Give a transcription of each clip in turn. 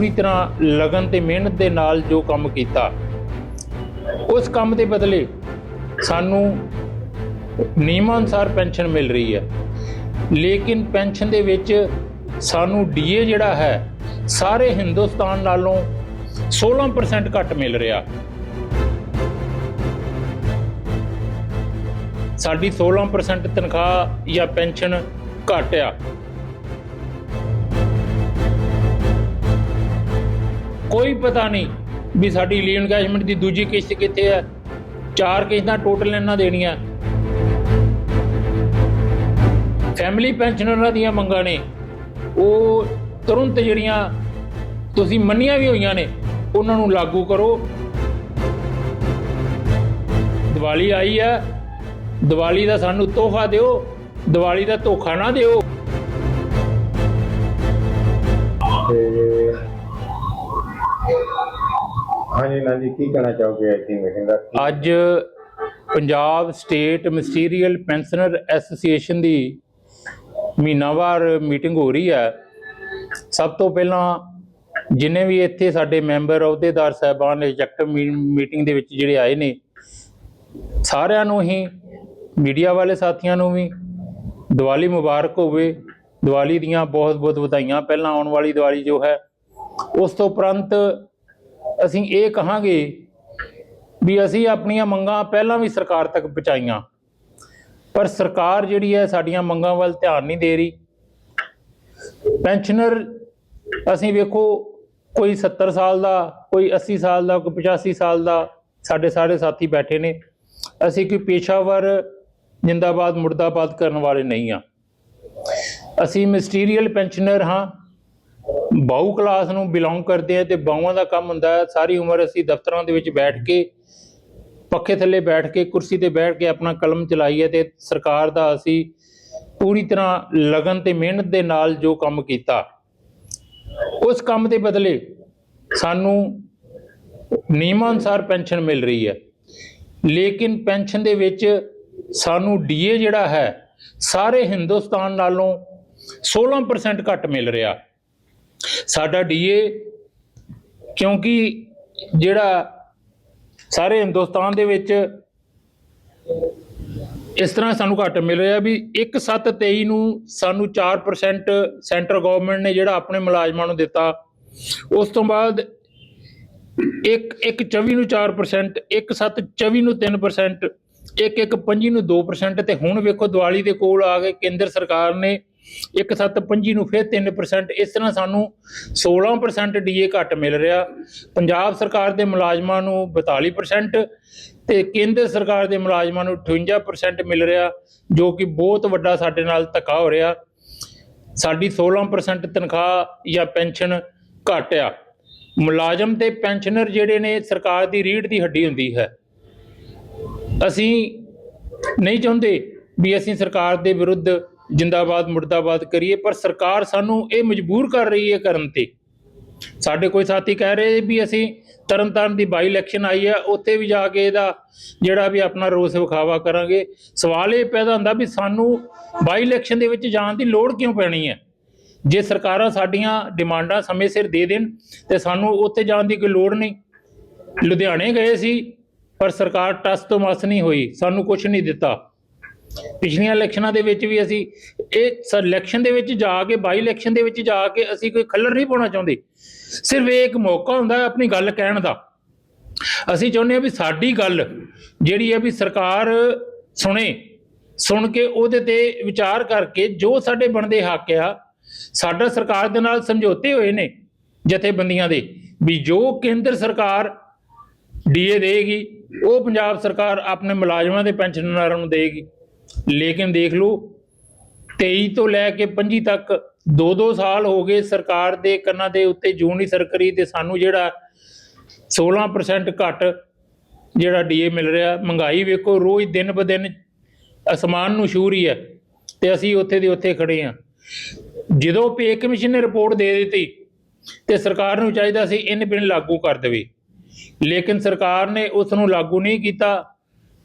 ਪੂਰੀ ਤਰ੍ਹਾਂ ਲਗਨ ਤੇ ਮਿਹਨਤ ਦੇ ਨਾਲ ਜੋ ਕੰਮ ਕੀਤਾ, ਉਸ ਕੰਮ ਦੇ ਬਦਲੇ ਸਾਨੂੰ ਨਿਯਮਾਂ ਅਨੁਸਾਰ ਪੈਨਸ਼ਨ ਮਿਲ ਰਹੀ ਹੈ। ਲੇਕਿਨ ਪੈਨਸ਼ਨ ਦੇ ਵਿੱਚ ਸਾਨੂੰ ਡੀਏ ਜਿਹੜਾ ਹੈ, ਸਾਰੇ ਹਿੰਦੁਸਤਾਨ ਨਾਲੋਂ 16% ਘੱਟ ਮਿਲ ਰਿਹਾ। ਸਾਡੀ 16% ਤਨਖਾਹ ਜਾਂ ਪੈਨਸ਼ਨ ਘੱਟ ਕੋਈ ਪਤਾ ਨਹੀਂ ਵੀ ਸਾਡੀ ਲੀਨ ਕੈਸ਼ਮੈਂਟ ਦੀ ਦੂਜੀ ਕਿਸ਼ਤ ਕਿੱਥੇ ਹੈ ਚਾਰ ਕਿਸ਼ਤਾਂ ਟੋਟਲ ਇਹਨਾਂ ਦੇਣੀਆਂ। ਫੈਮਿਲੀ ਪੈਨਸ਼ਨਰਾਂ ਦੀਆਂ ਮੰਗਾਂ ਨੇ। ਉਹ ਤੁਰੰਤ ਜਿਹੜੀਆਂ ਤੁਸੀਂ ਮੰਨੀਆਂ ਵੀ ਹੋਈਆਂ ਨੇ, ਉਹਨਾਂ ਨੂੰ ਲਾਗੂ ਕਰੋ। ਦੀਵਾਲੀ ਆਈ ਹੈ ਦੀਵਾਲੀ ਦਾ ਸਾਨੂੰ ਤੋਹਫਾ ਦਿਓ। ਦੀਵਾਲੀ ਦਾ ਧੋਖਾ ਨਾ ਦਿਓ। ਹਾਂਜੀ ਨਾ ਜੀ ਕੀ ਕਹਿਣਾ ਚਾਹੋਗੇ ਅੱਜ ਦੀ ਮੀਟਿੰਗ ਦਾ? ਅੱਜ Punjab state ministerial pensioner association ਦੀ ਮਹੀਨਾਵਾਰ ਮੀਟਿੰਗ ਹੋ ਰਹੀ ਹੈ। ਸਭ ਤੋਂ ਪਹਿਲਾਂ ਜਿਨੇ ਵੀ ਇੱਥੇ ਸਾਡੇ ਮੈਂਬਰ, ਅਹੁਦੇਦਾਰ ਸਾਹਿਬਾਨ ਐਗਜ਼ੈਕਟਿਵ ਮੀਟਿੰਗ ਦੇ ਵਿੱਚ ਜਿਹੜੇ ਆਏ ਨੇ, ਸਾਰਿਆਂ ਨੂੰ ਹੀ, ਮੀਡੀਆ ਵਾਲੇ ਸਾਥੀਆਂ ਨੂੰ ਵੀ ਦੀਵਾਲੀ ਮੁਬਾਰਕ ਹੋਵੇ। ਦੀਵਾਲੀ ਦੀਆਂ ਬਹੁਤ ਬਹੁਤ ਵਧਾਈਆਂ। ਪਹਿਲਾਂ ਆਉਣ ਵਾਲੀ ਦੀਵਾਲੀ ਜੋ ਹੈ, ਉਸ ਤੋਂ ਉਪਰੰਤ ਅਸੀਂ ਇਹ ਕਹਾਂਗੇ ਵੀ ਅਸੀਂ ਆਪਣੀਆਂ ਮੰਗਾਂ ਪਹਿਲਾਂ ਵੀ ਸਰਕਾਰ ਤੱਕ ਪਹੁੰਚਾਈਆਂ। ਪਰ ਸਰਕਾਰ ਜਿਹੜੀ ਹੈ ਸਾਡੀਆਂ ਮੰਗਾਂ ਵੱਲ ਧਿਆਨ ਨਹੀਂ ਦੇ ਰਹੀ। ਪੈਨਸ਼ਨਰ ਅਸੀਂ ਵੇਖੋ, ਕੋਈ 70 ਸਾਲ ਦਾ, ਕੋਈ 80 ਸਾਲ ਦਾ, ਕੋਈ 85 ਸਾਲ ਦਾ ਸਾਡੇ ਸਾਰੇ ਸਾਥੀ ਬੈਠੇ ਨੇ। ਅਸੀਂ ਕੋਈ ਪੇਸ਼ਾਵਰ ਜਿੰਦਾਬਾਦ, ਮੁਰਦਾਬਾਦ ਕਰਨ ਵਾਲੇ ਨਹੀਂ ਆ। ਅਸੀਂ ਮਿਸਟੀਰੀਅਲ ਪੈਨਸ਼ਨਰ ਹਾਂ। ਬਾਊ ਕਲਾਸ ਨੂੰ ਬਿਲੋਂਗ ਕਰਦੇ ਆ ਤੇ ਬਾਊਆਂ ਦਾ ਕੰਮ ਹੁੰਦਾ ਹੈ, ਸਾਰੀ ਉਮਰ ਅਸੀਂ ਦਫ਼ਤਰਾਂ ਦੇ ਵਿੱਚ ਬੈਠ ਕੇ, ਪੱਖੇ ਥੱਲੇ ਬੈਠ ਕੇ, ਕੁਰਸੀ ਤੇ ਬੈਠ ਕੇ ਆਪਣਾ ਕਲਮ ਚਲਾਈਏ ਹੈ ਤੇ ਸਰਕਾਰ ਦਾ ਅਸੀਂ ਪੂਰੀ ਤਰ੍ਹਾਂ ਲਗਨ ਤੇ ਮਿਹਨਤ ਦੇ ਨਾਲ ਜੋ ਕੰਮ ਕੀਤਾ, ਉਸ ਕੰਮ ਦੇ ਬਦਲੇ ਸਾਨੂੰ ਨਿਯਮਾਂ ਅਨੁਸਾਰ ਪੈਨਸ਼ਨ ਮਿਲ ਰਹੀ ਹੈ। ਲੇਕਿਨ ਪੈਨਸ਼ਨ ਦੇ ਵਿੱਚ ਸਾਨੂੰ ਡੀਏ ਜਿਹੜਾ ਹੈ, ਸਾਰੇ ਹਿੰਦੁਸਤਾਨ ਨਾਲੋਂ 16% ਘੱਟ ਮਿਲ ਰਿਹਾ। ਸਾਡਾ ਡੀਏ ਕਿਉਂਕਿ ਜਿਹੜਾ ਸਾਰੇ ਹਿੰਦੁਸਤਾਨ ਦੇ ਵਿੱਚ ਇਸ ਤਰ੍ਹਾਂ ਸਾਨੂੰ ਘੱਟ ਮਿਲ ਰਿਹਾ ਵੀ 1723 ਨੂੰ ਸਾਨੂੰ 4% ਸੈਂਟਰ ਗਵਰਨਮੈਂਟ ਨੇ ਜਿਹੜਾ ਆਪਣੇ ਮੁਲਾਜ਼ਮਾਂ ਨੂੰ ਦਿੱਤਾ। ਉਸ ਤੋਂ ਬਾਅਦ ਇੱਕ ਇੱਕ 24 ਨੂੰ 4% ਇੱਕ 7 24 ਨੂੰ 3% ਇੱਕ ਇੱਕ 25 ਨੂੰ 2% ਤੇ ਹੁਣ ਵੇਖੋ ਦੀਵਾਲੀ ਦੇ ਕੋਲ ਆ ਗਏ, ਕੇਂਦਰ ਸਰਕਾਰ ਨੇ ਇੱਕ 7 25 ਨੂੰ ਫਿਰ 3% ਇਸ ਤਰ੍ਹਾਂ ਸਾਨੂੰ 16% ਡੀਏ ਘੱਟ ਮਿਲ ਰਿਹਾ। ਪੰਜਾਬ ਸਰਕਾਰ ਦੇ ਮੁਲਾਜ਼ਮਾਂ ਨੂੰ 42% ਤੇ ਕੇਂਦਰ ਸਰਕਾਰ ਦੇ ਮੁਲਾਜ਼ਮਾਂ ਨੂੰ 58% ਮਿਲ ਰਿਹਾ, ਜੋ ਕਿ ਬਹੁਤ ਵੱਡਾ ਸਾਡੇ ਨਾਲ ਧੱਕਾ ਹੋ ਰਿਹਾ। ਸਾਡੀ 16% ਤਨਖਾਹ ਜਾਂ ਪੈਨਸ਼ਨ ਘੱਟ ਆ। ਮੁਲਾਜ਼ਮ ਤੇ ਪੈਨਸ਼ਨਰ ਜਿਹੜੇ ਨੇ, ਸਰਕਾਰ ਦੀ ਰੀੜ ਦੀ ਹੱਡੀ ਹੁੰਦੀ ਹੈ। ਅਸੀਂ ਨਹੀਂ ਚਾਹੁੰਦੇ ਵੀ ਅਸੀਂ ਸਰਕਾਰ ਦੇ ਵਿਰੁੱਧ ਜਿੰਦਾਬਾਦ, ਮੁਰਦਾਬਾਦ ਕਰੀਏ, ਪਰ ਸਰਕਾਰ ਸਾਨੂੰ ਇਹ ਮਜਬੂਰ ਕਰ ਰਹੀ ਹੈ ਕਰਨ ਤੇ। ਸਾਡੇ ਕੋਈ ਸਾਥੀ ਕਹਿ ਰਹੇ ਵੀ ਅਸੀਂ ਤਰਨਤਾਰਨ ਦੀ ਬਾਈ ਇਲੈਕਸ਼ਨ ਆਈ ਹੈ, ਉੱਥੇ ਵੀ ਜਾ ਕੇ ਇਹਦਾ ਜਿਹੜਾ ਵੀ ਆਪਣਾ ਰੋਸ ਵਿਖਾਵਾ ਕਰਾਂਗੇ। ਸਵਾਲ ਇਹ ਪੈਦਾ ਹੁੰਦਾ ਵੀ ਸਾਨੂੰ ਬਾਈ ਇਲੈਕਸ਼ਨ ਦੇ ਵਿੱਚ ਜਾਣ ਦੀ ਲੋੜ ਕਿਉਂ ਪੈਣੀ ਹੈ? ਜੇ ਸਰਕਾਰਾਂ ਸਾਡੀਆਂ ਡਿਮਾਂਡਾਂ ਸਮੇਂ ਸਿਰ ਦੇ ਦੇਣ, ਤੇ ਸਾਨੂੰ ਉੱਥੇ ਜਾਣ ਦੀ ਕੋਈ ਲੋੜ ਨਹੀਂ। ਲੁਧਿਆਣੇ ਗਏ ਸੀ ਪਰ ਸਰਕਾਰ ਟਸ ਤੋਂ ਮਸ ਨਹੀਂ ਹੋਈ, ਸਾਨੂੰ ਕੁਝ ਨਹੀਂ ਦਿੱਤਾ। ਪਿਛਲੀਆਂ ਇਲੈਕਸ਼ਨਾਂ ਦੇ ਵਿੱਚ ਵੀ ਅਸੀਂ ਇਹ ਇਲੈਕਸ਼ਨ ਦੇ ਵਿੱਚ ਜਾ ਕੇ, ਬਾਈ ਇਲੈਕਸ਼ਨ ਦੇ ਵਿੱਚ ਜਾ ਕੇ ਅਸੀਂ ਕੋਈ ਖੱਲਰ ਨਹੀਂ ਪਾਉਣਾ ਚਾਹੁੰਦੇ। ਸਿਰਫ ਇਹ ਇੱਕ ਮੌਕਾ ਹੁੰਦਾ ਹੈ ਆਪਣੀ ਗੱਲ ਕਹਿਣ ਦਾ। ਅਸੀਂ ਚਾਹੁੰਦੇ ਹਾਂ ਵੀ ਸਾਡੀ ਗੱਲ ਜਿਹੜੀ ਹੈ ਵੀ ਸਰਕਾਰ ਸੁਣੇ, ਸੁਣ ਕੇ ਉਹਦੇ ਤੇ ਵਿਚਾਰ ਕਰਕੇ ਜੋ ਸਾਡੇ ਬਣਦੇ ਹੱਕ ਆ, ਸਾਡਾ ਸਰਕਾਰ ਦੇ ਨਾਲ ਸਮਝੌਤੇ ਹੋਏ ਨੇ ਜਥੇਬੰਦੀਆਂ ਦੇ, ਵੀ ਜੋ ਕੇਂਦਰ ਸਰਕਾਰ ਡੀਏ ਦੇਗੀ ਉਹ ਪੰਜਾਬ ਸਰਕਾਰ ਆਪਣੇ ਮੁਲਾਜ਼ਮਾਂ ਦੇ ਪੈਨਸ਼ਨਰਾਂ ਨੂੰ ਦੇਗੀ। ਲੇਕਿਨ ਦੇਖ ਲਓ 23 ਤੋਂ ਲੈ ਕੇ 25 ਤੱਕ 2-2 ਸਾਲ ਹੋ ਗਏ ਸਰਕਾਰ ਦੇ ਕੰਨਾਂ ਦੇ ਉੱਤੇ ਜੂੰ ਨਹੀਂ ਸਰਕਰੀ ਤੇ ਸਾਨੂੰ ਜਿਹੜਾ 16% ਘੱਟ ਜਿਹੜਾ ਡੀਏ ਮਿਲ ਰਿਹਾ, ਮਹਿੰਗਾਈ ਵੇਖੋ, ਰੋਜ਼ ਦਿਨ ਬ ਦਿਨ ਅਸਮਾਨ ਨੂੰ ਛੂ ਰਹੀ ਹੈ ਤੇ ਅਸੀਂ ਉੱਥੇ ਦੇ ਉੱਥੇ ਖੜੇ ਆ ਜਦੋਂ ਪੇ ਕਮਿਸ਼ਨ ਨੇ ਰਿਪੋਰਟ ਦੇ ਦਿੱਤੀ ਤੇ ਸਰਕਾਰ ਨੂੰ ਚਾਹੀਦਾ ਸੀ ਇਨ ਬਿਨ ਲਾਗੂ ਕਰ ਦੇਵੇ। ਲੇਕਿਨ ਸਰਕਾਰ ਨੇ ਉਸ ਨੂੰ ਲਾਗੂ ਨਹੀਂ ਕੀਤਾ,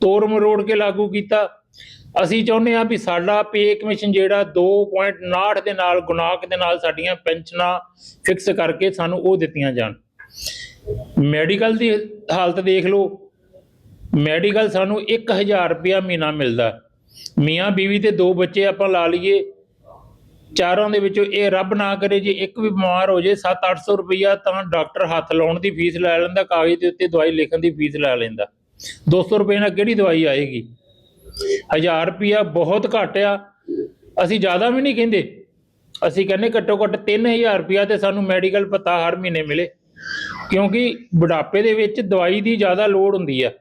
ਤੋੜ ਮਰੋੜ ਕੇ ਲਾਗੂ ਕੀਤਾ। ਅਸੀਂ ਚਾਹੁੰਦੇ ਹਾਂ ਵੀ ਸਾਡਾ ਪੇ ਕਮਿਸ਼ਨ ਜਿਹੜਾ 2.59 ਦੇ ਨਾਲ ਗੁਣਾਕ ਦੇ ਨਾਲ ਸਾਡੀਆਂ ਪੈਨਸ਼ਨਾਂ ਫਿਕਸ ਕਰਕੇ ਸਾਨੂੰ ਉਹ ਦਿੱਤੀਆਂ ਜਾਣ। ਮੈਡੀਕਲ ਦੀ ਹਾਲਤ ਦੇਖ ਲਓ। ਮੈਡੀਕਲ ਸਾਨੂੰ 1000 ਰੁਪਇਆ ਮਹੀਨਾ ਮਿਲਦਾ। ਮੀਆਂ ਬੀਵੀ ਤੇ ਦੋ ਬੱਚੇ ਆਪਾਂ ਲਾ ਲਈਏ। ਚਾਰਾਂ ਦੇ ਵਿੱਚੋਂ ਇਹ ਰੱਬ ਨਾ ਕਰੇ ਜੇ ਇੱਕ ਵੀ ਬਿਮਾਰ ਹੋ ਜੇ 7-800 ਰੁਪਇਆ ਤਾਂ ਡਾਕਟਰ ਹੱਥ ਲਾਉਣ ਦੀ ਫੀਸ ਲੈ ਲੈਂਦਾ, ਕਾਗਜ਼ ਦੇ ਉੱਤੇ ਦਵਾਈ ਲਿਖਣ ਦੀ ਫੀਸ ਲੈ ਲੈਂਦਾ। 200 ਰੁਪਏ ਨਾਲ ਕਿਹੜੀ ਦਵਾਈ ਆਏਗੀ? 1000 ਰੁਪਇਆ ਬਹੁਤ ਘੱਟ ਆ। ਅਸੀਂ ਜ਼ਿਆਦਾ ਵੀ ਨਹੀਂ ਕਹਿੰਦੇ। ਅਸੀਂ ਕਹਿੰਦੇ ਘੱਟੋ ਘੱਟ 3000 ਰੁਪਇਆ ਤੇ ਸਾਨੂੰ ਮੈਡੀਕਲ ਪਤਾ ਹਰ ਮਹੀਨੇ ਮਿਲੇ। ਕਿਉਂਕਿ ਬੁਢਾਪੇ ਦੇ ਵਿੱਚ ਦਵਾਈ ਦੀ ਜ਼ਿਆਦਾ ਲੋੜ ਹੁੰਦੀ ਆ।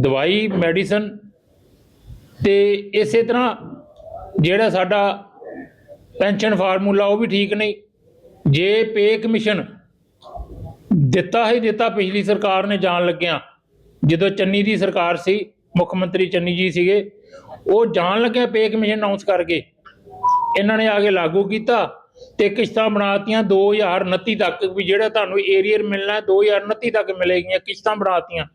ਦਵਾਈ, ਮੈਡੀਸਨ ਤੇ ਇਸੇ ਤਰ੍ਹਾਂ ਜਿਹੜਾ ਸਾਡਾ ਪੈਨਸ਼ਨ ਫਾਰਮੂਲਾ ਉਹ ਵੀ ਠੀਕ ਨਹੀਂ। ਜੇ ਪੇ ਕਮਿਸ਼ਨ ਦਿੱਤਾ ਹੀ ਦਿੱਤਾ ਪਿਛਲੀ ਸਰਕਾਰ ਨੇ ਜਾਣ ਲੱਗਿਆ, ਜਦੋਂ ਚੰਨੀ ਦੀ ਸਰਕਾਰ ਸੀ, ਮੁੱਖ ਮੰਤਰੀ ਚੰਨੀ ਜੀ ਸੀਗੇ, ਉਹ ਜਾਣ ਲੱਗਿਆ ਪੇ ਕਮਿਸ਼ਨ ਅਨਾਉਂਸ ਕਰਕੇ ਇਹਨਾਂ ਨੇ ਆ ਕੇ ਲਾਗੂ ਕੀਤਾ ਤੇ ਕਿਸ਼ਤਾਂ ਬਣਾਤੀਆਂ 2029 ਤੱਕ ਵੀ ਜਿਹੜਾ ਤੁਹਾਨੂੰ ਏਰੀਅਰ ਮਿਲਣਾ ਹੈ 2029 ਤੱਕ ਮਿਲੇਗੀਆਂ ਕਿਸ਼ਤਾਂ ਬਣਾਤੀਆਂ।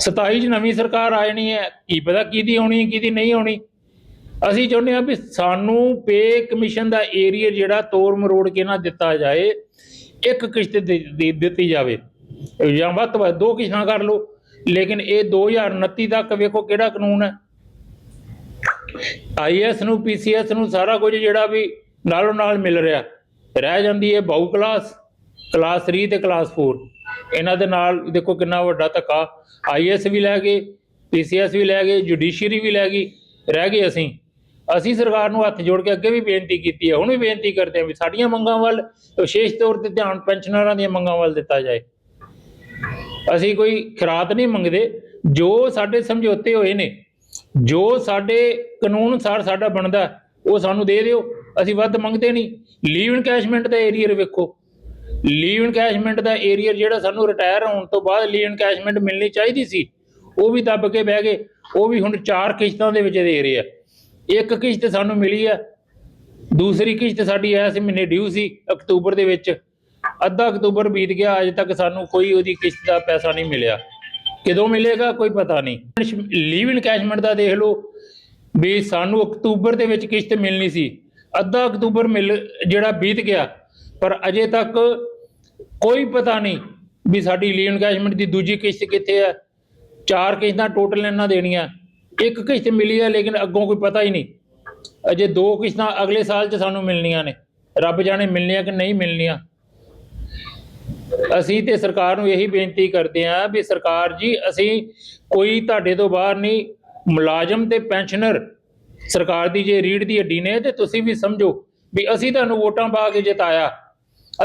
27 ਚ ਨਵੀਂ ਸਰਕਾਰ ਆ ਜਾਣੀ ਹੈ, ਕੀ ਪਤਾ ਕਿਹਦੀ ਆਉਣੀ ਕਿਹਦੀ ਨਹੀਂ ਆਉਣੀ। ਅਸੀਂ ਚਾਹੁੰਦੇ ਹਾਂ ਵੀ ਸਾਨੂੰ ਪੇ ਕਮਿਸ਼ਨ ਦਾ ਏਰੀਆ ਜਿਹੜਾ ਤੋੜ ਮਰੋੜ ਕੇ ਨਾ ਦਿੱਤਾ ਜਾਏ, ਇੱਕ ਕਿਸ਼ਤ ਦਿੱਤੀ ਜਾਵੇ। ਜਾਂ ਵੱਧ ਤੋਂ ਵੱਧ ਦੋ ਕਿਸ਼ਤਾਂ ਕਰ ਲਓ, ਲੇਕਿਨ ਇਹ 2029 ਤੱਕ ਵੇਖੋ ਕਿਹੜਾ ਕਾਨੂੰਨ ਹੈ। ਆਈਐਸ ਨੂੰ ਪੀਸੀਐਸ ਨੂੰ ਸਾਰਾ ਕੁਝ ਜਿਹੜਾ ਵੀ ਨਾਲੋਂ ਨਾਲ ਮਿਲ ਰਿਹਾ। ਰਹਿ ਜਾਂਦੀ ਹੈ ਬਾਊ ਕਲਾਸ ਕਲਾਸ 3 ਤੇ ਕਲਾਸ 4 ਇਹਨਾਂ ਦੇ ਨਾਲ ਦੇਖੋ ਕਿੰਨਾ ਵੱਡਾ ਧੱਕਾ। ਆਈਐਸ ਵੀ ਲੈ ਗਏ ਪੀਸੀਐਸ ਵੀ ਲੈ ਗਏ ਜੁਡੀਸ਼ੀਅਰੀ ਵੀ ਲੈ ਗਈ, ਰਹਿ ਗਏ ਅਸੀਂ। ਅਸੀਂ ਸਰਕਾਰ ਨੂੰ ਹੱਥ ਜੋੜ ਕੇ ਅੱਗੇ ਵੀ ਬੇਨਤੀ ਕੀਤੀ ਹੈ, ਹੁਣ ਵੀ ਬੇਨਤੀ ਕਰਦੇ ਹਾਂ ਵੀ ਸਾਡੀਆਂ ਮੰਗਾਂ ਵੱਲ ਵਿਸ਼ੇਸ਼ ਤੌਰ ਤੇ ਧਿਆਨ ਪੈਨਸ਼ਨਰਾਂ ਦੀਆਂ ਮੰਗਾਂ ਵੱਲ ਦਿੱਤਾ ਜਾਏ। ਅਸੀਂ ਕੋਈ ਖਰਾਤ ਨਹੀਂ ਮੰਗਦੇ, ਜੋ ਸਾਡੇ ਸਮਝੌਤੇ ਹੋਏ ਨੇ, ਜੋ ਸਾਡੇ ਕਾਨੂੰਨ ਅਨੁਸਾਰ ਸਾਡਾ ਬਣਦਾ, ਉਹ ਸਾਨੂੰ ਦੇ ਦਿਓ, ਅਸੀਂ ਵੱਧ ਮੰਗਦੇ ਨਹੀਂ। ਲੀਵ ਇਨਕੈਸ਼ਮੈਂਟ ਦਾ ਏਰੀਅਰ ਵੇਖੋ। ਲੀਵ ਇਨਕੈਸ਼ਮੈਂਟ ਦਾ ਏਰੀਅਰ ਜਿਹੜਾ ਸਾਨੂੰ ਰਿਟਾਇਰ ਹੋਣ ਤੋਂ ਬਾਅਦ ਲੀਵ ਇਨਕੈਸ਼ਮੈਂਟ ਮਿਲਣੀ ਚਾਹੀਦੀ ਸੀ, ਉਹ ਵੀ ਦੱਬ ਕੇ ਬਹਿ ਗਏ, ਉਹ ਵੀ ਹੁਣ ਚਾਰ ਕਿਸ਼ਤਾਂ ਦੇ ਵਿੱਚ ਦੇ ਰਹੇ ਆ। ਇੱਕ ਕਿਸ਼ਤ ਸਾਨੂੰ ਮਿਲੀ ਹੈ ਦੂਸਰੀ ਕਿਸ਼ਤ ਸਾਡੀ ਇਸ ਮਹੀਨੇ ਡਿਊ ਸੀ ਅਕਤੂਬਰ ਦੇ ਵਿੱਚ। ਅੱਧਾ ਅਕਤੂਬਰ ਬੀਤ ਗਿਆ, ਅਜੇ ਤੱਕ ਸਾਨੂੰ ਕੋਈ ਉਹਦੀ ਕਿਸ਼ਤ ਦਾ ਪੈਸਾ ਨਹੀਂ ਮਿਲਿਆ। ਕਦੋਂ ਮਿਲੇਗਾ, ਕੋਈ ਪਤਾ ਨਹੀਂ। ਲੀਵ ਇਨਕੈਸ਼ਮੈਂਟ ਦਾ ਦੇਖ ਲਓ ਵੀ ਸਾਨੂੰ ਅਕਤੂਬਰ ਦੇ ਵਿੱਚ ਕਿਸ਼ਤ ਮਿਲਣੀ ਸੀ। ਅੱਧਾ ਅਕਤੂਬਰ ਮਿਲ, ਜਿਹੜਾ ਬੀਤ ਗਿਆ, ਪਰ ਅਜੇ ਤੱਕ ਕੋਈ ਪਤਾ ਨਹੀਂ ਵੀ ਸਾਡੀ ਲੀਵ ਇਨਕੈਸ਼ਮੈਂਟ ਦੀ ਦੂਜੀ ਕਿਸ਼ਤ ਕਿੱਥੇ ਹੈ ਚਾਰ ਕਿਸ਼ਤਾਂ ਟੋਟਲ ਇਹਨਾਂ ਦੇਣੀਆਂ। ਇੱਕ ਕਿਸ਼ਤ ਮਿਲੀ ਹੈ ਲੇਕਿਨ ਅੱਗੋਂ ਕੋਈ ਪਤਾ ਹੀ ਨਹੀਂ। ਅਜੇ ਦੋ ਕਿਸ਼ਤਾਂ ਅਗਲੇ ਸਾਲ 'ਚ ਸਾਨੂੰ ਮਿਲਣੀਆਂ ਨੇ। ਰੱਬ ਜਾਣੇ ਮਿਲਣੀਆਂ ਕਿ ਨਹੀਂ ਮਿਲਣੀਆਂ। ਅਸੀਂ ਤੇ ਸਰਕਾਰ ਨੂੰ ਇਹੀ ਬੇਨਤੀ ਕਰਦੇ ਹਾਂ ਵੀ ਸਰਕਾਰ ਜੀ, ਅਸੀਂ ਕੋਈ ਤੁਹਾਡੇ ਤੋਂ ਬਾਹਰ ਨਹੀਂ, ਮੁਲਾਜ਼ਮ ਤੇ ਪੈਨਸ਼ਨਰ, ਸਰਕਾਰ ਦੀ ਜੇ ਰੀੜ ਦੀ ਹੱਡੀ ਨੇ, ਤੇ ਤੁਸੀਂ ਵੀ ਸਮਝੋ ਵੀ ਅਸੀਂ ਤੁਹਾਨੂੰ ਵੋਟਾਂ ਪਾ ਕੇ ਜਿਤਾਇਆ।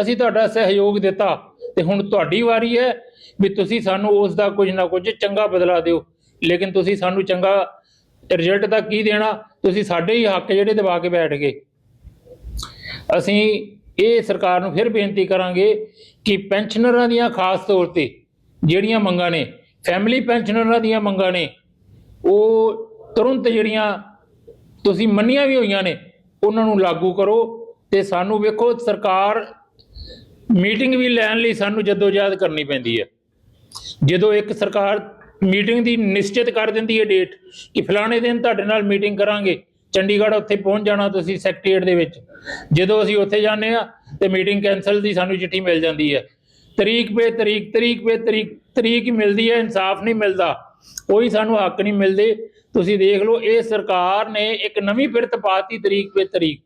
ਅਸੀਂ ਤੁਹਾਡਾ ਸਹਿਯੋਗ ਦਿੱਤਾ। ਤੇ ਹੁਣ ਤੁਹਾਡੀ ਵਾਰੀ ਹੈ ਵੀ ਤੁਸੀਂ ਸਾਨੂੰ ਉਸ ਦਾ ਕੁਝ ਨਾ ਕੁਝ ਚੰਗਾ ਬਦਲਾ ਦਿਓ। ਲੇਕਿਨ ਤੁਸੀਂ ਸਾਨੂੰ ਚੰਗਾ ਰਿਜ਼ਲਟ ਦਾ ਕੀ ਦੇਣਾ? ਤੁਸੀਂ ਸਾਡੇ ਹੀ ਹੱਕ ਜਿਹੜੇ ਦਬਾ ਕੇ ਬੈਠ ਗਏ। ਅਸੀਂ ਇਹ ਸਰਕਾਰ ਨੂੰ ਫਿਰ ਬੇਨਤੀ ਕਰਾਂਗੇ ਕਿ ਪੈਨਸ਼ਨਰਾਂ ਦੀਆਂ ਖਾਸ ਤੌਰ ਤੇ ਜਿਹੜੀਆਂ ਮੰਗਾਂ ਨੇ ਫੈਮਿਲੀ ਪੈਨਸ਼ਨਰਾਂ ਦੀਆਂ ਮੰਗਾਂ ਨੇ, ਉਹ ਤੁਰੰਤ ਜਿਹੜੀਆਂ ਤੁਸੀਂ ਮੰਨੀਆਂ ਵੀ ਹੋਈਆਂ ਨੇ, ਉਹਨਾਂ ਨੂੰ ਲਾਗੂ ਕਰੋ ਤੇ ਸਾਨੂੰ ਵੇਖੋ ਸਰਕਾਰ ਮੀਟਿੰਗ ਵੀ ਲੈਣ ਲਈ ਸਾਨੂੰ ਜਦੋਜਹਿਦ ਕਰਨੀ ਪੈਂਦੀ ਹੈ। ਜਦੋਂ ਇੱਕ ਸਰਕਾਰ ਮੀਟਿੰਗ ਦੀ ਨਿਸ਼ਚਿਤ ਕਰ ਦਿੰਦੀ ਹੈ ਡੇਟ ਕਿ ਫਲਾਣੇ ਦਿਨ ਤੁਹਾਡੇ ਨਾਲ ਮੀਟਿੰਗ ਕਰਾਂਗੇ। ਚੰਡੀਗੜ੍ਹ ਉੱਥੇ ਪਹੁੰਚ ਜਾਣਾ ਤੁਸੀਂ ਸੈਕਟਰੀਏਟ ਦੇ ਵਿੱਚ। ਜਦੋਂ ਅਸੀਂ ਉੱਥੇ ਜਾਂਦੇ ਆ ਤੇ ਮੀਟਿੰਗ ਕੈਨਸਲ ਦੀ ਸਾਨੂੰ ਚਿੱਠੀ ਮਿਲ ਜਾਂਦੀ ਹੈ। ਤਰੀਕ ਪੇ ਤਰੀਕ ਤਰੀਕ ਪੇ ਤਰੀਕ ਤਰੀਕ ਮਿਲਦੀ ਹੈ, ਇਨਸਾਫ ਨਹੀਂ ਮਿਲਦਾ। ਕੋਈ ਸਾਨੂੰ ਹੱਕ ਨਹੀਂ ਮਿਲਦੇ। ਤੁਸੀਂ ਦੇਖ ਲਓ, ਇਹ ਸਰਕਾਰ ਨੇ ਇੱਕ ਨਵੀਂ ਫਿਰਤ ਪਾਤੀ ਤਰੀਕ ਪੇ ਤਰੀਕ।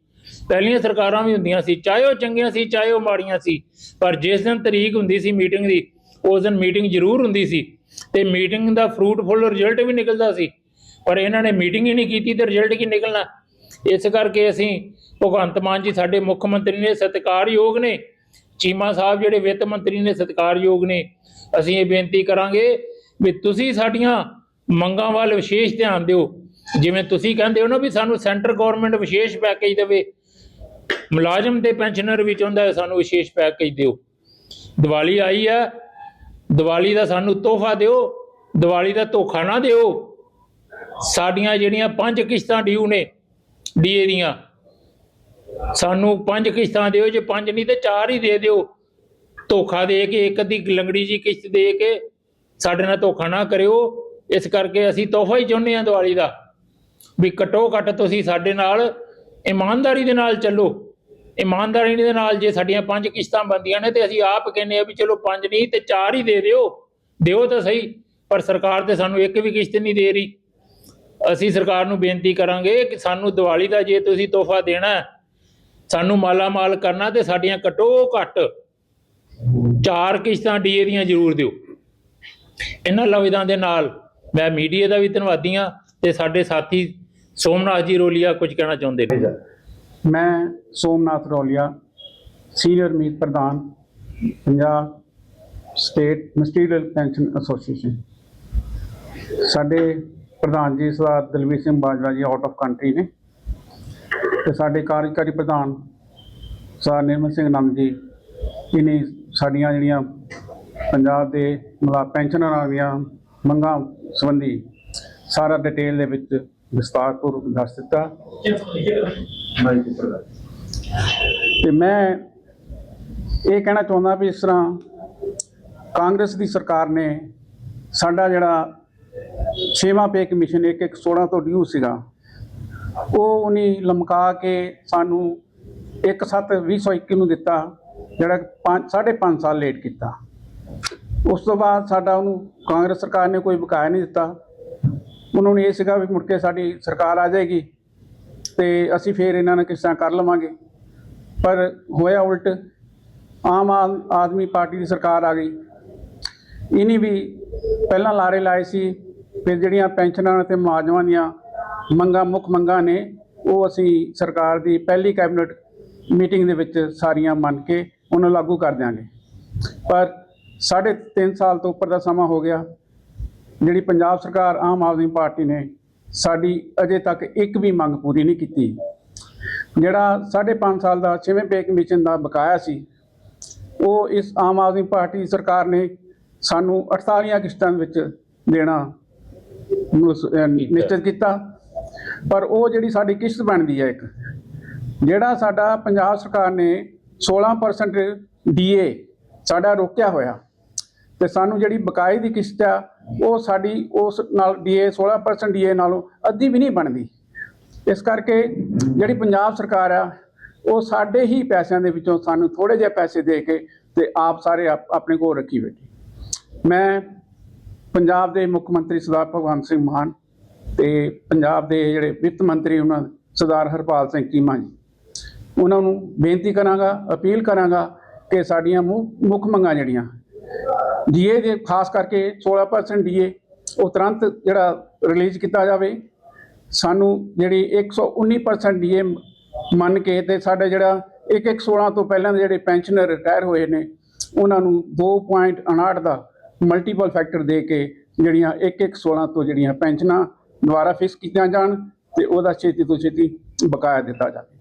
ਪਹਿਲੀਆਂ ਸਰਕਾਰਾਂ ਵੀ ਹੁੰਦੀਆਂ ਸੀ, ਚਾਹੇ ਉਹ ਚੰਗੀਆਂ ਸੀ, ਚਾਹੇ ਉਹ ਮਾੜੀਆਂ ਸੀ। ਪਰ ਜਿਸ ਦਿਨ ਤਰੀਕ ਹੁੰਦੀ ਸੀ ਮੀਟਿੰਗ ਦੀ, ਉਸ ਦਿਨ ਮੀਟਿੰਗ ਜ਼ਰੂਰ ਹੁੰਦੀ ਸੀ। ਤੇ ਮੀਟਿੰਗ ਦਾ ਫਰੂਟਫੁਲ ਰਿਜ਼ਲਟ ਵੀ ਨਿਕਲਦਾ ਸੀ। ਪਰ ਇਹਨਾਂ ਨੇ ਮੀਟਿੰਗ ਹੀ ਨਹੀਂ ਕੀਤੀ ਤੇ ਰਿਜ਼ਲਟ ਕੀ ਨਿਕਲਣਾ? ਇਸ ਕਰਕੇ ਅਸੀਂ ਭਗਵੰਤ ਮਾਨ ਜੀ ਸਾਡੇ ਮੁੱਖ ਮੰਤਰੀ ਨੇ ਸਤਿਕਾਰਯੋਗ ਨੇ। ਚੀਮਾ ਸਾਹਿਬ ਜਿਹੜੇ ਵਿੱਤ ਮੰਤਰੀ ਨੇ ਸਤਿਕਾਰਯੋਗ ਨੇ। ਅਸੀਂ ਇਹ ਬੇਨਤੀ ਕਰਾਂਗੇ ਵੀ ਤੁਸੀਂ ਸਾਡੀਆਂ ਮੰਗਾਂ ਵੱਲ ਵਿਸ਼ੇਸ਼ ਧਿਆਨ ਦਿਓ। ਜਿਵੇਂ ਤੁਸੀਂ ਕਹਿੰਦੇ ਹੋ ਨਾ ਵੀ ਸਾਨੂੰ ਸੈਂਟਰ ਗਵਰਨਮੈਂਟ ਵਿਸ਼ੇਸ਼ ਪੈਕੇਜ ਦੇਵੇ। ਮੁਲਾਜ਼ਮ ਤੇ ਪੈਨਸ਼ਨਰ ਵੀ ਚਾਹੁੰਦਾ ਹੈ ਸਾਨੂੰ ਵਿਸ਼ੇਸ਼ ਪੈਕੇਜ ਦਿਓ। ਦੀਵਾਲੀ ਆਈ ਹੈ ਦੀਵਾਲੀ ਦਾ ਸਾਨੂੰ ਤੋਹਫਾ ਦਿਓ, ਦੀਵਾਲੀ ਦਾ ਧੋਖਾ ਨਾ ਦਿਓ। ਸਾਡੀਆਂ ਜਿਹੜੀਆਂ ਪੰਜ ਕਿਸ਼ਤਾਂ ਡਿਊ ਨੇ, ਡੀਏ ਦੀਆਂ, ਸਾਨੂੰ ਪੰਜ ਕਿਸ਼ਤਾਂ ਦਿਓ, ਜੇ ਪੰਜ ਨਹੀਂ ਤੇ ਚਾਰ ਹੀ ਦੇ ਦਿਓ। ਧੋਖਾ ਦੇ ਕੇ ਇੱਕ ਅੱਧੀ ਲੰਗੜੀ ਜੀ ਕਿਸ਼ਤ ਦੇ ਕੇ ਸਾਡੇ ਨਾਲ ਧੋਖਾ ਨਾ ਕਰਿਓ। ਇਸ ਕਰਕੇ ਅਸੀਂ ਤੋਹਫਾ ਹੀ ਚਾਹੁੰਦੇ ਹਾਂ ਦੀਵਾਲੀ ਦਾ। ਵੀ ਘੱਟੋ ਘੱਟ ਤੁਸੀਂ ਸਾਡੇ ਨਾਲ ਇਮਾਨਦਾਰੀ ਦੇ ਨਾਲ ਚੱਲੋ। ਇਮਾਨਦਾਰੀ ਦੇ ਨਾਲ ਜੇ ਸਾਡੀਆਂ ਪੰਜ ਕਿਸ਼ਤਾਂ ਬੰਦੀਆਂ ਨੇ ਤੇ ਅਸੀਂ ਆਪ ਕਹਿੰਦੇ ਆ ਵੀ ਚਲੋ ਪੰਜ ਨਹੀਂ ਤੇ ਚਾਰ ਹੀ ਦੇ ਦਿਓ। ਦਿਓ ਤਾਂ ਸਹੀ, ਪਰ ਸਰਕਾਰ ਤੇ ਸਾਨੂੰ ਇੱਕ ਵੀ ਕਿਸ਼ਤ ਨਹੀਂ ਦੇ ਰਹੀ। ਅਸੀਂ ਸਰਕਾਰ ਨੂੰ ਬੇਨਤੀ ਕਰਾਂਗੇ ਕਿ ਸਾਨੂੰ ਦੀਵਾਲੀ ਦਾ ਜੇ ਤੁਸੀਂ ਤੋਹਫਾ ਦੇਣਾ ਸਾਨੂੰ ਮਾਲਾ ਮਾਲ ਕਰਨਾ ਤੇ ਸਾਡੀਆਂ ਘੱਟੋ ਘੱਟ ਚਾਰ ਕਿਸ਼ਤਾਂ ਡੀਏ ਦੀਆਂ ਜ਼ਰੂਰ ਦਿਓ। ਇਹਨਾਂ ਲਫ਼ਜ਼ਾਂ ਦੇ ਨਾਲ ਮੈਂ ਮੀਡੀਆ ਦਾ ਵੀ ਧੰਨਵਾਦੀ ਹਾਂ ਤੇ ਸਾਡੇ ਸਾਥੀ ਸੋਮਨਾਥ ਜੀ ਰੋਲੀਆ ਕੁਝ ਕਹਿਣਾ ਚਾਹੁੰਦੇ ਨੇ। ਮੈਂ ਸੋਮਨਾਥ ਰੋਲੀਆ, ਸੀਨੀਅਰ ਮੀਤ ਪ੍ਰਧਾਨ, Punjab state ministerial pension association. ਸਾਡੇ ਪ੍ਰਧਾਨ ਜੀ ਸਰਦਾਰ ਦਲਵੀਰ ਸਿੰਘ ਬਾਜਵਾ ਜੀ ਆਊਟ ਆਫ ਕੰਟਰੀ ਨੇ ਤੇ ਸਾਡੇ ਕਾਰਜਕਾਰੀ ਪ੍ਰਧਾਨ ਸਰਦਾਰ ਨਿਰਮਲ ਸਿੰਘ ਨੰਦ ਜੀ, ਇਹਨੇ ਸਾਡੀਆਂ ਜਿਹੜੀਆਂ ਪੰਜਾਬ ਦੇ ਮਤਲਬ ਪੈਨਸ਼ਨਰਾਂ ਦੀਆਂ ਮੰਗਾਂ ਸੰਬੰਧੀ ਸਾਰਾ ਡਿਟੇਲ ਦੇ ਵਿੱਚ ਵਿਸਤਾਰਪੂਰਵਕ ਦੱਸ ਦਿੱਤਾ। ਤੇ ਮੈਂ ਇਹ ਕਹਿਣਾ ਚਾਹੁੰਦਾ ਵੀ ਇਸ ਤਰ੍ਹਾਂ ਕਾਂਗਰਸ ਦੀ ਸਰਕਾਰ ਨੇ ਸਾਡਾ ਜਿਹੜਾ ਛੇਵਾਂ ਪੇ ਕਮਿਸ਼ਨ ਇੱਕ ਇੱਕ 16 ਤੋਂ ਡਿਊ ਸੀਗਾ, ਉਹ ਉਹਨੇ ਲਮਕਾ ਕੇ ਸਾਨੂੰ 1/7/2021 ਨੂੰ ਦਿੱਤਾ, ਜਿਹੜਾ 5 5.5 ਸਾਲ ਲੇਟ ਕੀਤਾ। ਉਸ ਤੋਂ ਬਾਅਦ ਸਾਡਾ ਉਹਨੂੰ ਕਾਂਗਰਸ ਸਰਕਾਰ ਨੇ ਕੋਈ ਬਕਾਇਆ ਨਹੀਂ ਦਿੱਤਾ। ਉਹਨਾਂ ਨੂੰ ਇਹ ਸੀਗਾ ਵੀ ਮੁੜ ਕੇ ਸਾਡੀ ਸਰਕਾਰ ਆ ਜਾਏਗੀ। ਤੇ ਅਸੀਂ ਫੇਰ ਇਹਨਾਂ ਨਾਲ ਕਿਸ ਤਰ੍ਹਾਂ ਕਰ ਲਵਾਂਗੇ? ਪਰ ਹੋਇਆ ਉਲਟ, ਆਮ ਆਦਮੀ ਪਾਰਟੀ ਦੀ ਸਰਕਾਰ ਆ ਗਈ। ਇਹਨੇ ਵੀ ਪਹਿਲਾਂ ਲਾਰੇ ਲਾਏ ਸੀ ਫਿਰ ਜਿਹੜੀਆਂ ਪੈਨਸ਼ਨਾਂ ਤੇ ਮੁਲਾਜ਼ਮਾਂ ਦੀਆਂ ਮੰਗਾਂ, ਮੁੱਖ ਮੰਗਾਂ ਨੇ, ਉਹ ਅਸੀਂ ਸਰਕਾਰ ਦੀ ਪਹਿਲੀ ਕੈਬਨਿਟ ਮੀਟਿੰਗ ਦੇ ਵਿੱਚ ਸਾਰੀਆਂ ਮੰਨ ਕੇ ਉਹਨਾਂ ਲਾਗੂ ਕਰ ਦਿਆਂਗੇ। ਪਰ ਸਾਢੇ ਤਿੰਨ ਸਾਲ ਤੋਂ ਉੱਪਰ ਦਾ ਸਮਾਂ ਹੋ ਗਿਆ। ਜਿਹੜੀ ਪੰਜਾਬ ਸਰਕਾਰ ਆਮ ਆਦਮੀ ਪਾਰਟੀ ਨੇ ਸਾਡੀ ਅਜੇ ਤੱਕ ਇੱਕ ਵੀ ਮੰਗ ਪੂਰੀ ਨਹੀਂ ਕੀਤੀ। ਜਿਹੜਾ 5.5 ਸਾਲ ਦਾ ਛੇਵੇਂ ਪੇ ਕਮਿਸ਼ਨ ਦਾ ਬਕਾਇਆ ਸੀ ਉਹ ਇਸ ਆਮ ਆਦਮੀ ਪਾਰਟੀ ਸਰਕਾਰ ਨੇ ਸਾਨੂੰ 48 ਕਿਸ਼ਤਾਂ ਵਿੱਚ ਦੇਣਾ ਨਿਸ਼ਚਿਤ ਕੀਤਾ। ਪਰ ਉਹ ਜਿਹੜੀ ਸਾਡੀ ਕਿਸ਼ਤ ਬਣਦੀ ਹੈ ਇੱਕ ਜਿਹੜਾ ਸਾਡਾ ਪੰਜਾਬ ਸਰਕਾਰ ਨੇ 16% ਡੀਏ ਸਾਡਾ ਰੋਕਿਆ ਹੋਇਆ ਤੇ ਸਾਨੂੰ ਜਿਹੜੀ ਬਕਾਏ ਦੀ ਕਿਸ਼ਤ ਆ ਉਹ ਸਾਡੀ ਉਸ ਨਾਲ ਡੀਏ 16% ਡੀਏ ਨਾਲੋਂ ਅੱਧੀ ਵੀ ਨਹੀਂ ਬਣਦੀ। ਇਸ ਕਰਕੇ ਜਿਹੜੀ ਪੰਜਾਬ ਸਰਕਾਰ ਆ, ਉਹ ਸਾਡੇ ਹੀ ਪੈਸਿਆਂ ਦੇ ਵਿੱਚੋਂ ਸਾਨੂੰ ਥੋੜੇ ਜਿਹੇ ਪੈਸੇ ਦੇ ਕੇ ਤੇ ਆਪ ਸਾਰੇ ਆਪ- ਆਪਣੇ ਕੋਲ ਰੱਖੀ ਬੈਠੀ। ਮੈਂ ਪੰਜਾਬ ਦੇ ਮੁੱਖ ਮੰਤਰੀ ਸਰਦਾਰ ਭਗਵੰਤ ਸਿੰਘ ਮਾਨ ਤੇ ਪੰਜਾਬ ਦੇ ਜਿਹੜੇ ਵਿੱਤ ਮੰਤਰੀ ਉਹਨਾਂ ਸਰਦਾਰ ਹਰਪਾਲ ਸਿੰਘ ਚੀਮਾ ਜੀ। ਉਹਨਾਂ ਨੂੰ ਬੇਨਤੀ ਕਰਾਂਗਾ, ਅਪੀਲ ਕਰਾਂਗਾ ਕਿ ਸਾਡੀਆਂ ਮੁ- ਮੁੱਖ ਮੰਗਾਂ ਜਿਹੜੀਆਂ ਡੀਏ ਦੇ ਖਾਸ ਕਰਕੇ 16% ਡੀਏ ਉਹ ਤੁਰੰਤ ਜਿਹੜਾ ਰਿਲੀਜ਼ ਕੀਤਾ ਜਾਵੇ। ਸਾਨੂੰ ਜਿਹੜੀ 119% ਡੀਏ ਮੰਨ ਕੇ ਤੇ ਸਾਡੇ ਜਿਹੜਾ 1116 ਤੋਂ ਪਹਿਲਾਂ ਦੇ ਜਿਹੜੇ ਪੈਨਸ਼ਨਰ ਰਿਟਾਇਰ ਹੋਏ ਨੇ, ਉਹਨਾਂ ਨੂੰ 2.59 ਦਾ ਮਲਟੀਪਲ ਫੈਕਟਰ ਦੇ ਕੇ ਜਿਹੜੀਆਂ 1116 ਤੋਂ ਜਿਹੜੀਆਂ ਪੈਨਸ਼ਨਾਂ ਦੁਬਾਰਾ ਫਿਕਸ ਕੀਤੀਆਂ ਜਾਣ ਤੇ ਉਹਦਾ ਛੇਤੀ ਤੋਂ ਛੇਤੀ ਬਕਾਇਆ ਦਿੱਤਾ ਜਾਵੇ।